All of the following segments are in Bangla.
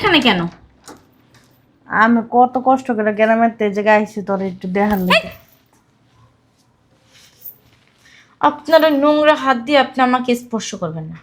এখানে কেন? আমি কত কষ্ট করে গ্রামের তে জায়গায় আইসি তোর একটু দেখার লেগে আপনার নোংরা হাত দিয়ে আপনি আমাকে স্পর্শ করবেন না।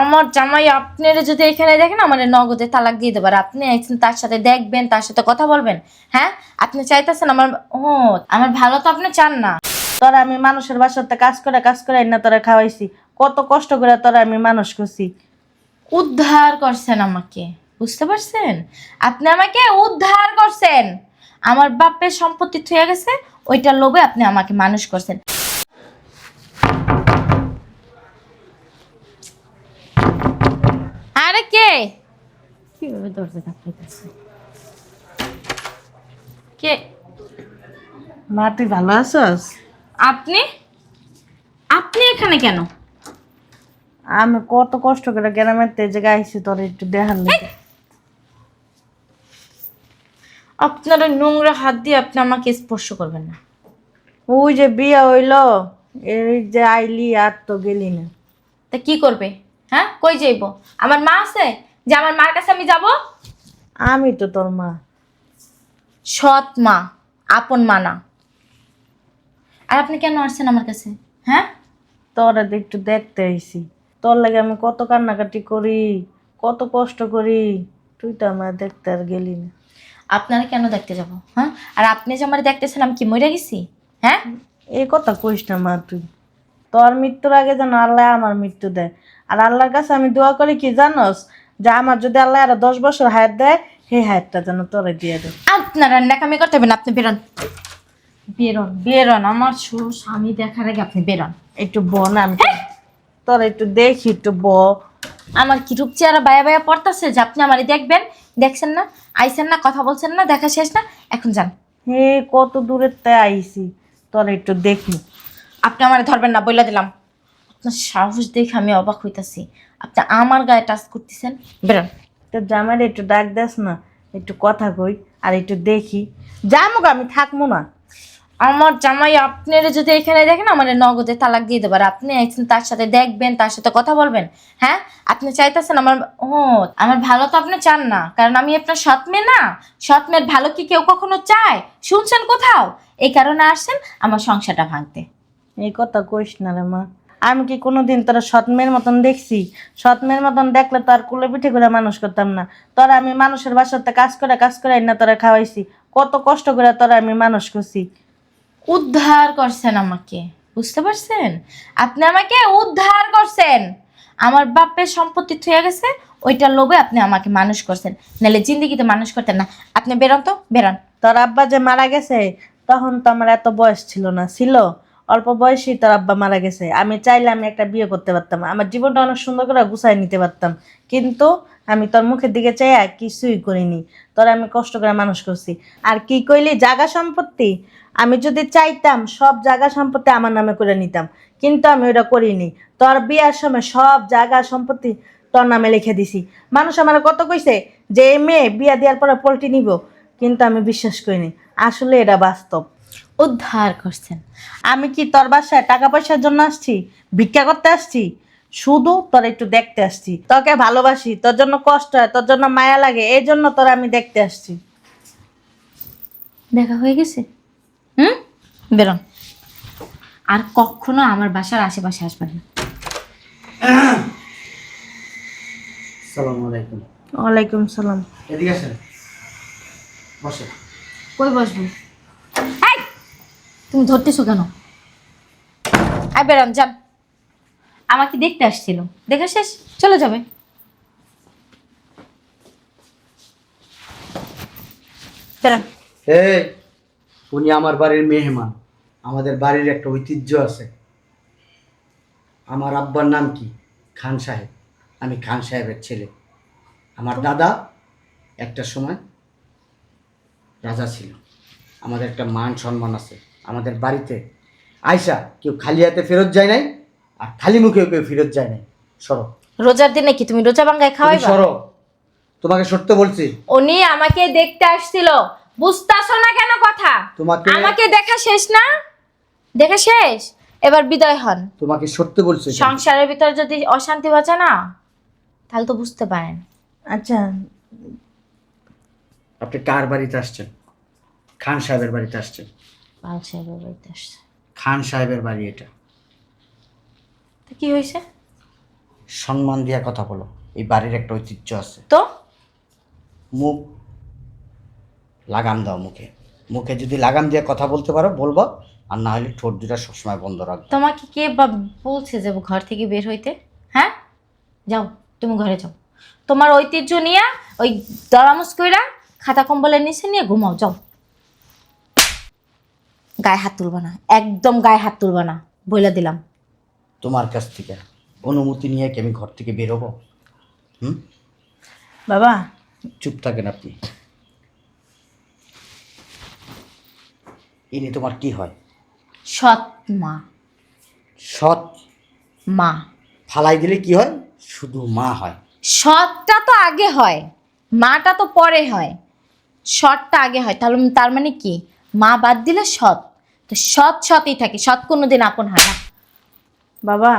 আমার জামাই আপনারা যদি এখানে দেখেন আমার নগদে তালাক দিয়ে দেবার আপনি আইছেন তার সাথে দেখবেন তার সাথে কথা বলবেন। হ্যাঁ? আপনি চাইতেছেন আমার ও আমার ভালো তো আপনি চান না। তোরা আমি মানুষের বাসাতে কাজ করে কাজ করে না তোরা খাওয়াইছি। কত কষ্ট করে তোরা আমি মানুষ করছি। উদ্ধার করছেন আমাকে। বুঝতে পারছেন? আপনি আমাকে উদ্ধার করছেন। আমার বাপের সম্পত্তি থুয়ে গেছে ওইটার লোভে আপনি আমাকে মানুষ করছেন। আরে কে? কীভাবে দরজা ধাক্কাইতেছে কে? মা তুই ভালো আছস? আপনি? আপনি এখানে কেন? আমি কত কষ্ট করে গ্রামের তে জায়গায় আইসি তোর একটু দেখার লেগে আপনার নোংরা হাত দিয়ে আপনি আমাকে স্পর্শ করবেন না। ওই যে বিয়া হইল এই যে আইলি আর তো গেলি না। তা কি করবে? হ্যাঁ? কই যাইব? আমার মা আছে? যে আমার মার কাছে আমি যাব? আমি তো তোর মা। সৎ মা আপন মা না। আর আপনি কেন আসছেন আমার কাছে? হ্যাঁ? তোরা একটু দেখতে আইসি তোর লাগে আমি কত কান্নাকাটি করি কত কষ্ট করি। তুই তো আমার দেখতে আর গেলি না। আপনারা কেন দেখতে যাব হ্যাঁ? আর আপনি যে আমার দেখতেছেন আমি কি মরে গেছি? হ্যাঁ? এই কথা কইস না মা তুই। তোর মৃত্যুর আগে যেন আল্লাহ আমার মৃত্যু দেয়। আর আল্লাহর কাছে আমি দোয়া করি কি জানোস? যে আমার যদি আল্লাহ আরও দশ বছর হায়াত দেয় সেই হায়াতটা যেন তোরে দিয়ে দেয়। আপনারা নাকামি করতে হবে না আপনি বেরোন। বেরোন বেরোন আমার স্বামী দেখার আগে আপনি বেরোন। একটু ব না আমি তোর একটু দেখি একটু ব আমার কি রূপ চেহারা বায়া বায়া পড়তেছে যে আপনি আমারই দেখবেন? দেখছেন না? আইছেন না? কথা বলছেন না? দেখা শেষ না? এখন যান। হে কত দূরের তে আইসি তোর একটু দেখি। আপনি আমার ধরবেন না বইলা দিলাম। আপনার সাহস দেখে আমি অবাক হইতাছি। আপনি আমার গায়ে টাচ করতেছেন। বেরোন। তো জামাই একটু ডাক দেস না একটু কথা কই আর একটু দেখি। যামুক আমি থাকব না। আমার জামাই আপনারা যদি এখানে দেখেন আমার নগদে তালাক দিয়ে দেবার। আপনি আইছেন তার সাথে দেখবেন, তার সাথে কথা বলবেন। হ্যাঁ? আপনি চাইতেছেন আমার, ও, আমার ভালো তো আপনি চান না। কারণ আমি আপনার সৎ মেয়ে না। সৎ মেয়ের ভালো কি কেউ কখনো চায়? শুনছেন কোথাও? এই কারণে আসছেন আমার সংসারটা ভাঙতে। এই কথা কইস না রে মা। আমি কি কোনোদিন তোরা সৎমের মতন দেখছি? সৎমের মতন দেখলে তো আর কুলে পিঠে করে মানুষ করতাম না। তোরা আমি মানুষের বাসাতে কাজ করে কাজ করে না তোরা খাওয়াইছি। কত কষ্ট করে তোরা আমি মানুষ করছি। উদ্ধার করছেন আমাকে। বুঝতে পারছেন? আপনি আমাকে উদ্ধার করছেন। আমার বাপের সম্পত্তি থুয়ে গেছে, ওইটার লোভে আপনি আমাকে মানুষ করছেন। নাহলে জিন্দিগিতে মানুষ করতেন না। আপনি বেরোন তো, বেরোন। তোর আব্বা যে মারা গেছে, তখন তো আমার এত বয়স ছিল না, ছিল। অল্প বয়সেই তোর আব্বা মারা গেছে। আমি চাইলে আমি একটা বিয়ে করতে পারতাম। আমার জীবনটা অনেক সুন্দর করে গুছাই নিতে পারতাম। কিন্তু আমি তোর মুখের দিকে চাই আর কিছুই করিনি। তোর আমি কষ্ট করে মানুষ করছি। আর কি কইলি? জাগা সম্পত্তি? আমি যদি চাইতাম সব জায়গা সম্পত্তি আমার নামে করে নিতাম। কিন্তু আমি ওটা করিনি। তোর বিয়ার সময় সব জায়গা সম্পত্তি তোর নামে লিখে দিছি। মানুষ আমার কত কইছে যে এই মেয়ে বিয়া দেওয়ার পরে পোল্ট্রি নিব। কিন্তু আমি বিশ্বাস করিনি। আসলে এটা বাস্তব। উদ্ধার করছেন। আমি কি তোর বাসায় টাকা পয়সার জন্য আসছি? ভিক্ষা করতে আসছি? শুধু তোর একটু দেখতে আসছি। তোকে ভালোবাসি। তোর জন্য কষ্ট হয় তোর জন্য মায়া লাগে এই জন্য তোর আমি দেখতে আসছি। দেখা হয়ে গেছে? হুম? বেরোন আর কখনো আমার বাসার আশেপাশে আসবেন না। আলাইকুম। ওয়ালাইকুম সালাম। এদিকে আসেন। বসে কই বসবো? এই, তুমি ধরতেছো কেন? আই বেরোন যান আমাকে দেখতে আসছিল। দেখা শেষ? চলে যাবে। বেরোন এই উনি আমার বাড়ির মেহমান। আমাদের বাড়ির একটা ঐতিহ্য আছে। আমার আব্বার নাম কি? খান সাহেব। আমি খান সাহেবের ছেলে। আমার দাদা একটা সময় রাজা ছিল। আমাদের একটা মান সম্মান আছে। আমাদের বাড়িতে আয়সা কেউ খালি হাতে ফেরত যায় নাই আর খালি মুখেও কেউ ফেরত যায় নাই। সরো। রোজার দিনে কি তুমি রোজা বাঙ্গায় খাওয়াই সরো। তোমাকে সত্য বলছি। উনি আমাকে দেখতে আসছিল। বুঝতাছো না কেন কথা? তোমাকে আমাকে দেখা শেষ না? দেখা শেষ? এবার বিদায় হন। তোমাকে সরতে বলছি সংসারের ভিতর যদি অশান্তি বাঁচে না তাহলে তো বুঝতে পারেন। আচ্ছা। আপনি কার বাড়িতে আসছেন? খান সাহেবের বাড়িতে আসছেন? পাল সাহেবের বাড়িতে আসছে। খান সাহেবের বাড়ি এটা। তো কি হয়েছে? সম্মান দিয়া কথা বলো। এই বাড়ির একটা ঐতিহ্য আছে। তো? মুখ লাগাম দাও মুখে। মুখে যদি লাগাম দিয়ে কথা বলতে পারো বলব আর না হলে ঠোঁট দুটা সবসময় বন্ধ রাখব। তোমাকে কে বা বলছে যে ঘর থেকে বের হইতে? হ্যাঁ? যাও তুমি ঘরে যাও। তোমার ঐতিহ্য নিয়ে ওই দরামস কইরা খাতা কম্বলের নিচে নিয়ে ঘুমাও যাও। গায়ে হাত তুলবা না একদম গায়ে হাত তুলবা না বইলা দিলাম। তোমার কাছ থেকে অনুমতি নিয়ে কি আমি ঘর থেকে বেরোবো হুম? বাবা। চুপ থাকেন আপনি। ইনি তোমার কি হয়? সৎ মা। সৎ মা। ফালাই দিলে কি হয়? শুধু মা হয়। সৎটা তো আগে হয় মাটা তো পরে হয়। সৎটা আগে হয় তাহলে তার মানে কি? মা বাদ দিলে সৎ। তো সৎ সৎই থাকে সৎ কোনোদিন আপন হয় না। বাবা।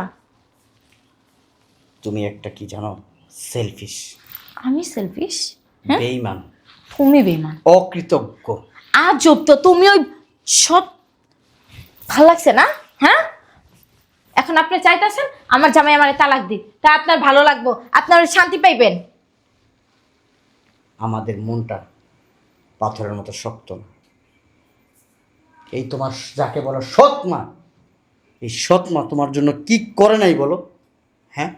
তুমি একটা কি জানো? সেলফিশ আমি সেলফিশ হ্যাঁ? বেইমান তুমি বেমান অকৃতজ্ঞ। আজব তো তুমি ওই সব ভালো লাগছে না? হ্যাঁ? এখন আপনি চাইতেছেন, আমার জামাই আমার তালাক দিক। তা আপনার ভালো লাগবো, আপনার শান্তি পাইবেন? আমাদের মনটা পাথরের মতো শক্ত না। এই তোমার যাকে বলো সৎ মা, এই সৎ মা তোমার জন্য কি করে নাই বলো? হ্যাঁ?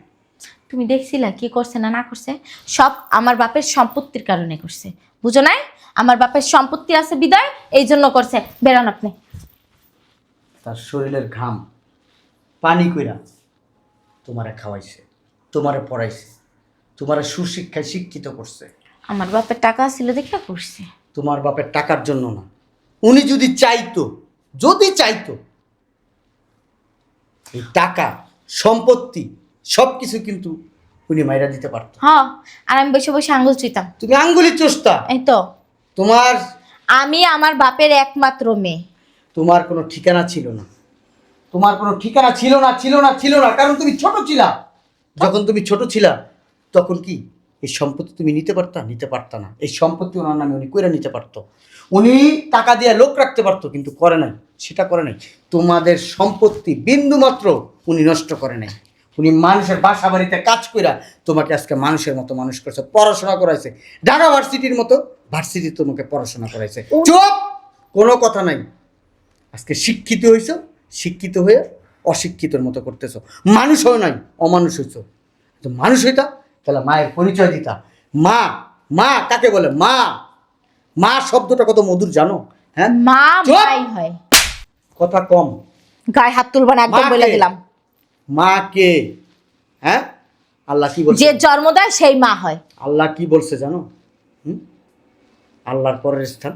তুমি দেখছিলা কি করছে না না করছে? সব আমার বাপের সম্পত্তির কারণে করছে। বুঝো নাই? আমার বাপের সম্পত্তি আছে বিদায় এই জন্য করছে। বেরান আপনি। তার শরীরের ঘাম পানি কইরা তোমারে খাওয়াইছে তোমারে পড়াইছে তোমারে সুশিক্ষায় শিক্ষিত করছে। আমার বাপের টাকা ছিল দেখে করছে। তোমার বাপের টাকার জন্য না। উনি যদি চাইতো যদি চাইতো এই টাকা সম্পত্তি সব কিছু কিন্তু উনি মাইরা দিতে পারত। হ্যাঁ আর আমি বসে বসে আঙ্গুল চুইতাম তুমি আঙ্গুলি চোস্তা এই তো। তোমার আমি আমার বাপের একমাত্র মেয়ে। তোমার কোনো ঠিকানা ছিল না। তোমার কোনো ঠিকানা ছিল না ছিল না ছিল না কারণ তুমি ছোট ছিলা। যখন তুমি ছোট ছিলা তখন কি এই সম্পত্তি তুমি নিতে পারতা? নিতে পারতা না। এই সম্পত্তি ওনার নামে উনি কইরা নিতে পারতো। উনি টাকা দিয়ে লোক রাখতে পারতো কিন্তু করে নাই। সেটা করে নাই। তোমাদের সম্পত্তি বিন্দু মাত্র উনি নষ্ট করে নাই। উনি মানুষের বাসা বাড়িতে কাজ কইরা তোমাকে আজকে মানুষের মতো মানুষ করছে পড়াশোনা করাইছে। ঢাকা ভার্সিটির মতো ভার্সিটি তোমাকে পড়াশোনা করাইছে। চুপ! কোনো কথা নাই। আজকে শিক্ষিত হয়েছ শিক্ষিত হয়ে অশিক্ষিতর মতো করতেছো। মানুষ হয় নাই অমানুষ হইছ। তো মানুষ হইতা তাহলে মায়ের পরিচয় দিতা। মা মা কাকে বলে? মা। মা শব্দটা কত মধুর জানো? হ্যাঁ? মা ভাই হয়। কথা কম। গায়ে হাত তুলবা না একদম বলে দিলাম। মা কে হ্যাঁ? আল্লাহ কি বলছে? যে জন্ম দেয় সেই মা হয়। আল্লাহ কি বলছে জানো? আল্লাহর পরের স্থান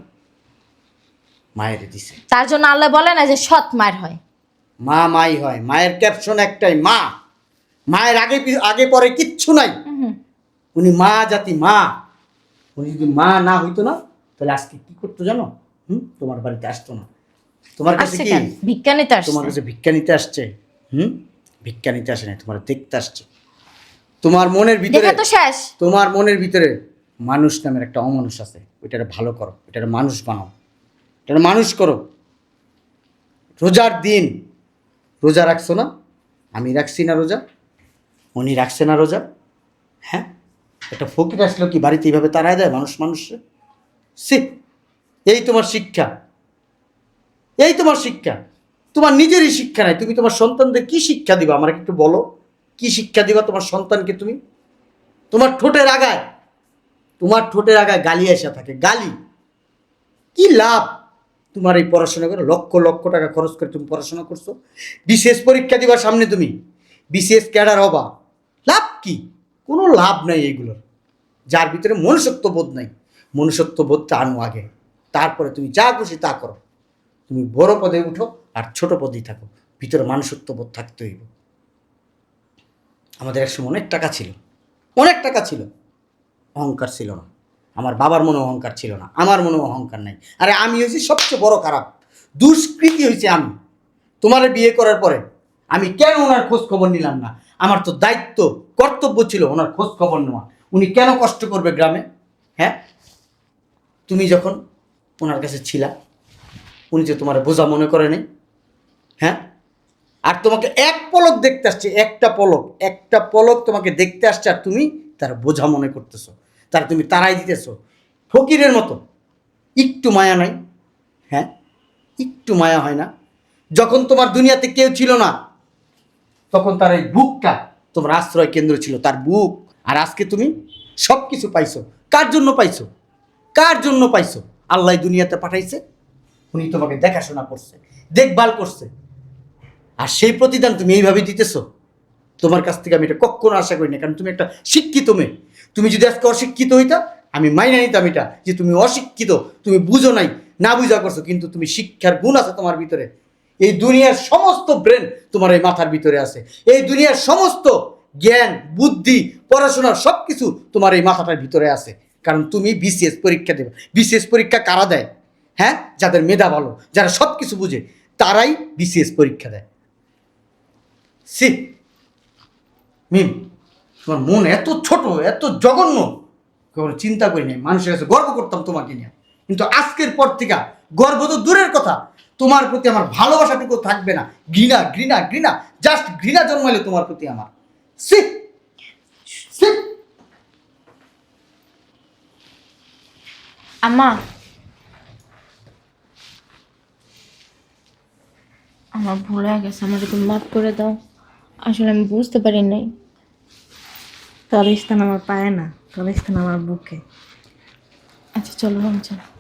মায়ের দিছে। তার জন্য আল্লাহ বলে না যে সৎ মায়ের হয়। মা মাই হয়। মায়ের ক্যাপশন একটাই মা। মায়ের আগে আগে পরে কিচ্ছু নাই। উনি মা জাতি মা। উনি যদি মা না হইতো না তাহলে আজকে কি করতো জানো? হুম? তোমার বাড়িতে আসতো না। তোমার কাছে কি? কেন? বিজ্ঞানীতে তোমার কাছে ভিক্ষা নিতে আসছে। হুম? ভিক্ষা নিতে আসে না তোমার দেখতে আসছে। তোমার মনের ভিতরে দেখে তো শেষ। তোমার মনের ভিতরে মানুষ নামের একটা অমানুষ আছে। ওইটারে ভালো করো ওইটারে মানুষ বানাও। ওইটারে মানুষ করো। রোজার দিন রোজা রাখছো না? আমি রাখছি না রোজা। উনি রাখছে না রোজা। হ্যাঁ? একটা ফকির আসলো কি বাড়িতে এইভাবে তাড়ায় দেয় মানুষ মানুষে সে এই তোমার শিক্ষা। এই তোমার শিক্ষা। তোমার নিজেরই শিক্ষা নাই, তুমি তোমার সন্তানদের কি শিক্ষা দিবা? আমার একটু বলো, কি শিক্ষা দিবা তোমার সন্তানকে তুমি? তোমার ঠোঁটের আগায়, তোমার ঠোঁটের আগায় গালি আসা থাকে, গালি। কি লাভ তোমার এই পড়াশোনা করে? লক্ষ লক্ষ টাকা খরচ করে তুমি পড়াশোনা করছ। বিশেষ পরীক্ষা দিবার সামনে তুমি, বিশেষ ক্যাডার হবা। লাভ কি? কোনো লাভ নাই এইগুলোর। যার ভিতরে মনুষ্যত্ব বোধ নাই, মনুষ্যত্ব বোধটা আনো আগে। তারপরে তুমি যা খুশি তা করো। তুমি বড় পদে উঠো আর ছোট পদেই থাকো, ভিতরে মানুষত্ব বোধ থাকতে হইব। আমাদের একসময় অনেক টাকা ছিল, অনেক টাকা ছিল, অহংকার ছিল না। আমার বাবার মনে অহংকার ছিল না, আমার মনে অহংকার নাই। আরে আমি হয়েছি সবচেয়ে বড় খারাপ, দুষ্কৃতি হয়েছে আমি। তোমার বিয়ে করার পরে আমি কেন ওনার খোঁজ খবর নিলাম না? আমার তো দায়িত্ব, কর্তব্য ছিল ওনার খোঁজ খবর নেওয়া। উনি কেন কষ্ট করবে গ্রামে? হ্যাঁ? তুমি যখন ওনার কাছে ছিলা, উনি যে তোমার বোঝা মনে করে নেই হ্যাঁ? আর তোমাকে এক পলক দেখতে আসছে, একটা পলক একটা পলক তোমাকে দেখতে আসছে আর তুমি তার বোঝা মনে করতেছো, তার তুমি তারাই দিতেছো। ফকিরের মতো, একটু মায়া নাই হ্যাঁ? একটু মায়া হয় না। যখন তোমার দুনিয়াতে কেউ ছিল না, তখন তার এই বুকটা তোমার আশ্রয় কেন্দ্র ছিল, তার বুক। আর আজকে তুমি সব কিছু পাইছো। কার জন্য পাইছো? কার জন্য পাইছো? আল্লাহ দুনিয়াতে পাঠাইছে, উনি তোমাকে দেখাশোনা করছে, দেখভাল করছে। আর সেই প্রতিদান তুমি এইভাবে দিতেছো। তোমার কাছ থেকে আমি এটা কখনো আশা করি না, কারণ তুমি একটা শিক্ষিত মেয়ে। তুমি যদি আজকে অশিক্ষিত হইতা, আমি মাইনা নিতাম এটা, যে তুমি অশিক্ষিত, তুমি বুঝো নাই, না বুঝা করছ, কিন্তু তুমি শিক্ষার গুণ আছে তোমার ভিতরে। এই দুনিয়ার সমস্ত ব্রেন তোমার এই মাথার ভিতরে আছে। এই দুনিয়ার সমস্ত জ্ঞান, বুদ্ধি পড়াশোনার সব কিছু তোমার এই মাথাটার ভিতরে আছে। কারণ তুমি বিসিএস পরীক্ষা দেবে। বিসিএস পরীক্ষা কারা দেয়? হ্যাঁ? যাদের মেধা ভালো, যারা সব কিছু বুঝে, তারাই বিসিএস পরীক্ষা দেয়। সি। মিম, তোমার মন এত ছোট, এত জঘন্য কখনো চিন্তা করি নাই, মানুষের কাছে গর্ব করতাম তোমাকে নিয়ে। কিন্তু আজকের পর থেকে, গর্ব তো দূরের কথা, তোমার প্রতি আমার ভালোবাসাটুকু থাকবে না। ঘৃণা ঘৃণা ঘৃণা জাস্ট ঘৃণা জন্মালে তোমার প্রতি আমার। সি সি। আম্মা। আমার ভুল গেছে, আমাকে তুমি মাফ করে দাও। আসলে আমি বুঝতে পারি নাই। তোর স্থান আমার পায় না তোর স্থান আমার বুকে। আচ্ছা চলো রুম চলো।